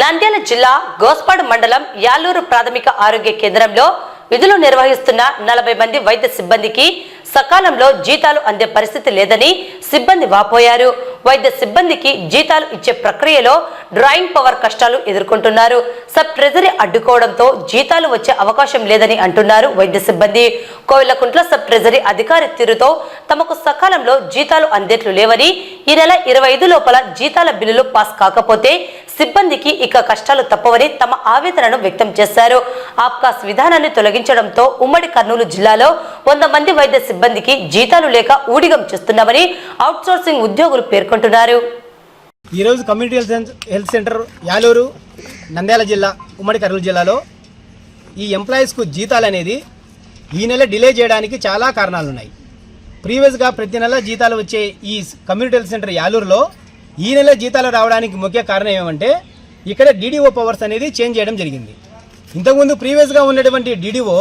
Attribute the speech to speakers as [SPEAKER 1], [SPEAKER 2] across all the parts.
[SPEAKER 1] నంద్యాల జిల్లా గోస్పాడు మండలం యాలూరు ప్రాథమిక ఆరోగ్య కేంద్రంలో విధులు నిర్వహిస్తున్న నలభై మంది వైద్య సిబ్బందికి సకాలంలో జీతాలు అందే పరిస్థితి లేదని సిబ్బంది వాపోయారు. వైద్య సిబ్బందికి జీతాలు ఇచ్చే ప్రక్రియలో డ్రాయింగ్ పవర్ కష్టాలు ఎదుర్కొంటున్నారు. సబ్ ట్రెజరీ అడ్డుకోవడంతో జీతాలు వచ్చే అవకాశం లేదని అంటున్నారు వైద్య సిబ్బంది. కోవిలకుంట్ల సబ్ ట్రెజరీ అధికారి తీరుతో తమకు సకాలంలో జీతాలు అందేట్లు లేవని ఈ నెల ఇరవై ఐదు లోపల జీతాల బిల్లులు పాస్ కాకపోతే సిబ్బందికి ఇక కష్టాలు తప్పవని తమ ఆవేదనను వ్యక్తం చేశారు. ఆప్కాస్ విధానాన్ని తొలగించడంతో ఉమ్మడి కర్నూలు జిల్లాలో వంద మంది వైద్య సిబ్బందికి జీతాలు లేక ఊడిగం చేస్తున్నామని అవుట్సోర్సింగ్ ఉద్యోగులు పేర్కొంటున్నారు.
[SPEAKER 2] ఈరోజు community health health centre Yaluru Nandyal జిల్లా ఉమ్మడి కర్నూలు జిల్లాలో ఈ ఎంప్లాయీస్కు జీతాలు అనేది ఈ నెల డిలే చేయడానికి చాలా కారణాలు ఉన్నాయి ప్రీవియస్గా ప్రతి నెల జీతాలు వచ్చే ఈ కమ్యూనిటీ హెల్త్ సెంటర్ యాలూరులో ఈ నెల జీతాలు రావడానికి ముఖ్య కారణం ఏమంటే ఇక్కడ డీడీఓ పవర్స్ అనేది చేంజ్ చేయడం జరిగింది. ఇంతకుముందు ప్రీవియస్గా ఉన్నటువంటి డీడీఓ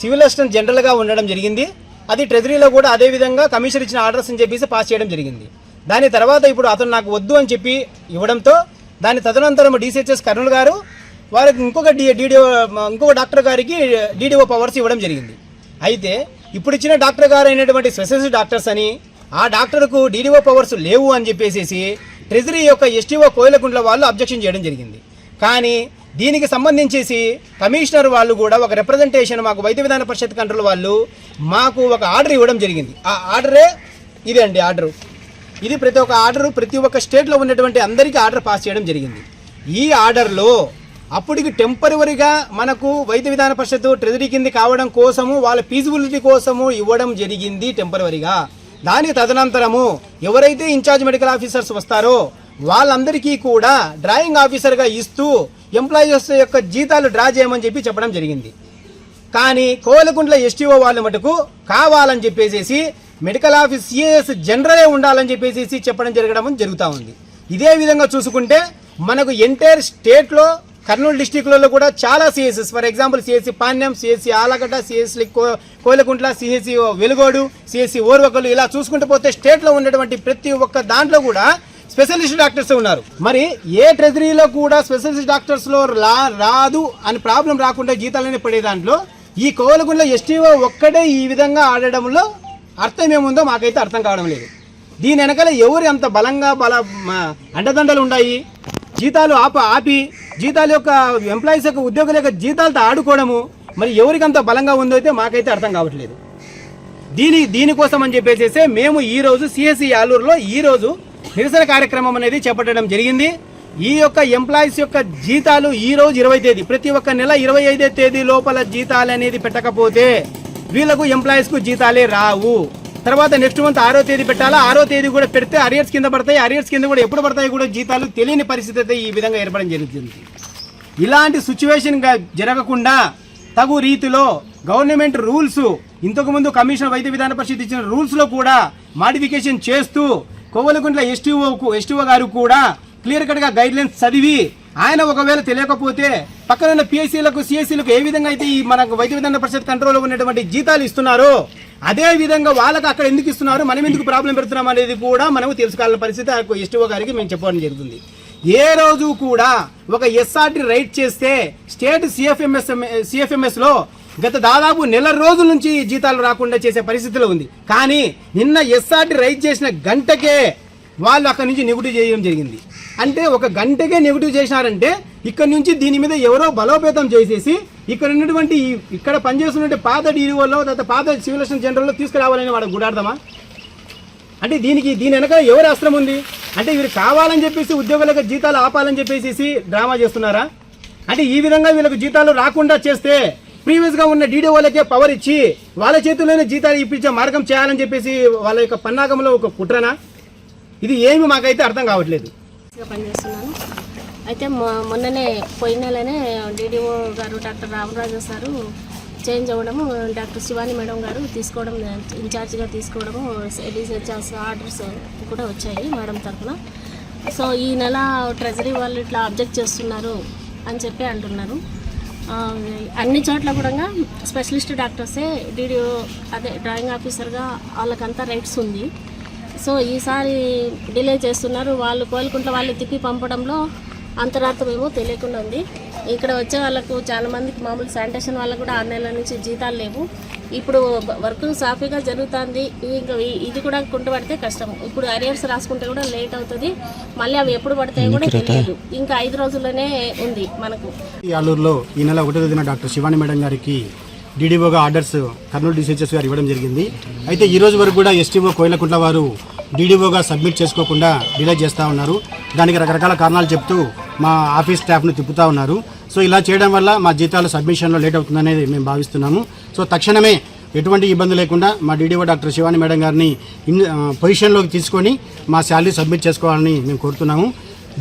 [SPEAKER 2] సివిల్ అసిస్టెంట్ జనరల్గా ఉండడం జరిగింది. అది ట్రెజరీలో కూడా అదే విధంగా ఇచ్చిన ఆర్డర్స్ అని చెప్పేసి పాస్ చేయడం జరిగింది. దాని తర్వాత ఇప్పుడు అతను నాకు వద్దు అని చెప్పి ఇవ్వడంతో దాని తదనంతరం డీసీహెచ్ఎస్ కర్నూలు గారు వారికి ఇంకొక డి డీడీఓ ఇంకొక డాక్టర్ గారికి డీడీఓ పవర్స్ ఇవ్వడం జరిగింది. అయితే ఇప్పుడు ఇచ్చిన డాక్టర్ గారు అయినటువంటి స్పెషలిస్ట్ డాక్టర్స్ అని ఆ డాక్టర్కు డీడీఓ పవర్స్ లేవు అని చెప్పేసి ట్రెజరీ యొక్క ఎస్టీఓ కోయిలకుంట్ల వాళ్ళు అబ్జెక్షన్ చేయడం జరిగింది. కానీ దీనికి సంబంధించేసి కమిషనర్ వాళ్ళు కూడా ఒక రిప్రజెంటేషన్ మాకు వైద్య విధాన పరిషత్ కంట్రోల్ వాళ్ళు మాకు ఒక ఆర్డర్ ఇవ్వడం జరిగింది. ఆ ఆర్డరే ఇదే అండి ఆర్డరు. ఇది ప్రతి ఒక్క ఆర్డరు ప్రతి ఒక్క స్టేట్లో ఉన్నటువంటి అందరికీ ఆర్డర్ పాస్ చేయడం జరిగింది. ఈ ఆర్డర్లో అప్పటికి టెంపరవరిగా మనకు వైద్య విధాన పరిషత్ ట్రెజరీ కింది కావడం కోసము వాళ్ళ ఫీజిబిలిటీ కోసము ఇవ్వడం జరిగింది టెంపరవరిగా దాని తదనంతరము ఎవరైతే ఇన్ఛార్జ్ మెడికల్ ఆఫీసర్స్ వస్తారో వాళ్ళందరికీ కూడా డ్రాయింగ్ ఆఫీసర్గా ఇస్తూ ఎంప్లాయీస్ యొక్క జీతాలు డ్రా చేయమని చెప్పి చెప్పడం జరిగింది. కానీ కోలకుంట్ల ఎస్టీఓ వాళ్ళ మటుకు కావాలని చెప్పేసేసి మెడికల్ ఆఫీస్ సిఏఎస్ జనరలే ఉండాలని చెప్పేసి చెప్పడం జరగడం జరుగుతూ ఉంది. ఇదే విధంగా చూసుకుంటే మనకు ఎంటైర్ స్టేట్లో కర్నూలు డిస్టిక్లలో కూడా చాలా CSS for example CSC Panyam CSC Allagadda CSC Kolakuntla CSC Velugodu CSC Orvakallu ఇలా చూసుకుంటూ పోతే స్టేట్లో ఉన్నటువంటి ప్రతి ఒక్క దాంట్లో కూడా స్పెషలిస్ట్ డాక్టర్స్ ఉన్నారు. మరి ఏ ట్రెజరీలో కూడా స్పెషలిస్ట్ డాక్టర్స్లో రా రాదు అని ప్రాబ్లం రాకుండా జీతాలనే పడే దాంట్లో ఈ కోవలగుండ్ల ఎస్టీఓ ఒక్కడే ఈ విధంగా ఆడడంలో అర్థం ఏముందో మాకైతే అర్థం కావడం లేదు. దీని వెనకాల ఎవరు అంత బలంగా బల అండదండలు ఉన్నాయి జీతాలు ఆప ఆపి జీతాల యొక్క ఎంప్లాయీస్ యొక్క ఉద్యోగుల యొక్క జీతాలతో ఆడుకోవడము మరి ఎవరికి అంత బలంగా ఉందో అయితే మాకైతే అర్థం కావట్లేదు. దీని దీనికోసం అని చెప్పేసి మేము ఈ రోజు సిఎస్సి ఆలూరులో ఈ రోజు నిరసన కార్యక్రమం అనేది చేపట్టడం జరిగింది. ఈ యొక్క ఎంప్లాయీస్ యొక్క జీతాలు ఈ రోజు ఇరవై తేదీ ప్రతి ఒక్క నెల ఇరవై ఐదో తేదీ లోపల జీతాలు అనేది పెట్టకపోతే వీళ్ళకు ఎంప్లాయీస్కు జీతాలే రావు. తర్వాత నెక్స్ట్ మంత్ ఆరో తేదీ పెట్టాలా? ఆరో తేదీ కూడా పెడితే అరియర్స్ కింద పడతాయి. అరియర్స్ కింద కూడా ఎప్పుడు పడతాయి కూడా జీతాలు తెలియని పరిస్థితి అయితే ఈ విధంగా ఏర్పడడం జరుగుతుంది. ఇలాంటి సిచ్యువేషన్ జరగకుండా తగు రీతిలో గవర్నమెంట్ రూల్స్ ఇంతకుముందు కమిషన్ వైద్య విధాన పరిషత్ ఇచ్చిన రూల్స్లో కూడా మాడిఫికేషన్ చేస్తూ కోవలకుంట్ల ఎస్టీఓకు ఎస్టీఓ గారు కూడా క్లియర్ కట్గా గైడ్లైన్స్ చదివి ఆయన ఒకవేళ తెలియకపోతే పక్కన ఉన్న పిఎస్సీలకు సిఎస్సీలకు ఏ విధంగా అయితే ఈ మనకు వైద్య విధాన పరిషత్ కంట్రోల్లో ఉన్నటువంటి జీతాలు ఇస్తున్నారో అదే విధంగా వాళ్ళకి అక్కడ ఎందుకు ఇస్తున్నారు? మనం ఎందుకు ప్రాబ్లం పెడుతున్నాం అనేది కూడా మనం తెలుసుకోవాలని పరిస్థితి. ఆ ఎస్టీఓ గారికి మేము చెప్పడం జరుగుతుంది. ఏ రోజు కూడా ఒక ఎస్ఆర్టీ రైట్ చేస్తే స్టేట్ సిఎఫ్ఎంఎస్ సిఎఫ్ఎంఎస్లో గత దాదాపు నెల రోజుల నుంచి జీతాలు రాకుండా చేసే పరిస్థితిలో ఉంది. కానీ నిన్న ఎస్ఆర్టీ రైట్ చేసిన గంటకే వాళ్ళు అక్కడి నుంచి నెగిటివ్ చేయడం జరిగింది. అంటే ఒక గంటకే నెగిటివ్ చేసినారంటే ఇక్కడ నుంచి దీని మీద ఎవరో బలోపేతం చేసేసి ఇక్కడ ఉన్నటువంటి ఇక్కడ పనిచేస్తున్నటువంటి పాత డీడీఓలో తర్వాత పాత సివిల్ అసిస్టెంట్ జనరల్లో తీసుకురావాలని వాడు గుడాడదామా అంటే దీనికి దీని వెనక ఎవరి అస్త్రం ఉంది? అంటే వీరు కావాలని చెప్పేసి ఉద్యోగులకు జీతాలు ఆపాలని చెప్పేసి డ్రామా చేస్తున్నారా? అంటే ఈ విధంగా వీళ్ళకు జీతాలు రాకుండా చేస్తే ప్రీవియస్గా ఉన్న డీడీఓలకే పవర్ ఇచ్చి వాళ్ళ చేతుల్లోనే జీతాలు ఇప్పించే మార్గం చేయాలని చెప్పేసి వాళ్ళ యొక్క పన్నాగంలో ఒక కుట్రనా? ఇది ఏమి మాకైతే అర్థం కావట్లేదు.
[SPEAKER 3] పనిచేస్తున్నాను. అయితే మొన్ననే పోయిన నెలనే డీడీఓ గారు డాక్టర్ రామరాజు సారు చేంజ్ అవ్వడము డాక్టర్ శివాని మేడం గారు తీసుకోవడం ఇన్ఛార్జ్గా తీసుకోవడము డిసిహెచ్ఎస్ ఆర్డర్స్ కూడా వచ్చాయి మేడం తరఫున. సో ఈ నెల ట్రెజరీ వాళ్ళు ఇట్లా అబ్జెక్ట్ చేస్తున్నారు అని చెప్పి అంటున్నారు. అన్ని చోట్ల కూడా స్పెషలిస్ట్ డాక్టర్సే డీడీఓ అదే డ్రాయింగ్ ఆఫీసర్గా వాళ్ళకంతా రైట్స్ ఉంది. సో ఈసారి డిలే చేస్తున్నారు. వాళ్ళు కోలుకుంటే వాళ్ళు తిప్పి పంపడంలో అంతరార్థం ఏమో తెలియకుండా ఉంది. ఇక్కడ వచ్చే వాళ్ళకు చాలా మందికి మామూలు శానిటేషన్ వాళ్ళకు కూడా ఆరు నెలల నుంచి జీతాలు లేవు. ఇప్పుడు వర్క్ సాఫీగా జరుగుతుంది. ఇంకా ఇది కూడా కుంటుపడితే కష్టం. ఇప్పుడు అరియర్స్ రాసుకుంటే కూడా లేట్ అవుతుంది. మళ్ళీ అవి ఎప్పుడు పడతాయో కూడా తెలియదు. ఇంకా ఐదు రోజుల్లోనే ఉంది మనకు.
[SPEAKER 4] ఈ ఆలూరులో ఈ నెల ఒకటో తేదీన డాక్టర్ శివాని మేడం గారికి డీడీఓగా ఆర్డర్స్ కర్నూలు డిసిహెచ్ఎస్ గారు ఇవ్వడం జరిగింది. అయితే ఈ రోజు వరకు కూడా ఎస్టీఓ కోయిలకుంట్ల వారు డీడీఓగా సబ్మిట్ చేసుకోకుండా డిలే చేస్తూ ఉన్నారు. దానికి రకరకాల కారణాలు చెప్తూ మా ఆఫీస్ స్టాఫ్ను తిప్పుతూ ఉన్నారు. సో ఇలా చేయడం వల్ల మా జీతాలు సబ్మిషన్లో లేట్ అవుతుందనేది మేము భావిస్తున్నాము. సో తక్షణమే ఎటువంటి ఇబ్బంది లేకుండా మా డీడీఓ డాక్టర్ శివాని మేడం గారిని పొజిషన్లోకి తీసుకొని మా శాలరీ సబ్మిట్ చేసుకోవాలని మేము కోరుతున్నాము.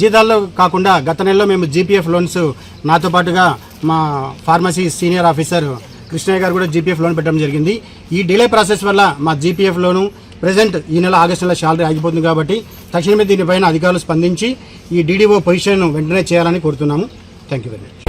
[SPEAKER 4] జీతాల్లో కాకుండా గత నెలలో మేము జీపీఎఫ్ లోన్స్ నాతో పాటుగా మా ఫార్మసీ సీనియర్ ఆఫీసర్ కృష్ణయ్య గారు కూడా జీపీఎఫ్ లోన్ పెట్టడం జరిగింది. ఈ డిలే ప్రాసెస్ వల్ల మా జీపీఎఫ్ లోను ప్రజెంట్ ఈ నెల ఆగస్టు నెల శాలరీ ఆగిపోతుంది కాబట్టి తక్షణమే దీనిపైన అధికారులు స్పందించి ఈ డీడీఓ పొజిషన్ వెంటనే చేయాలని కోరుతున్నాము. Thank you very much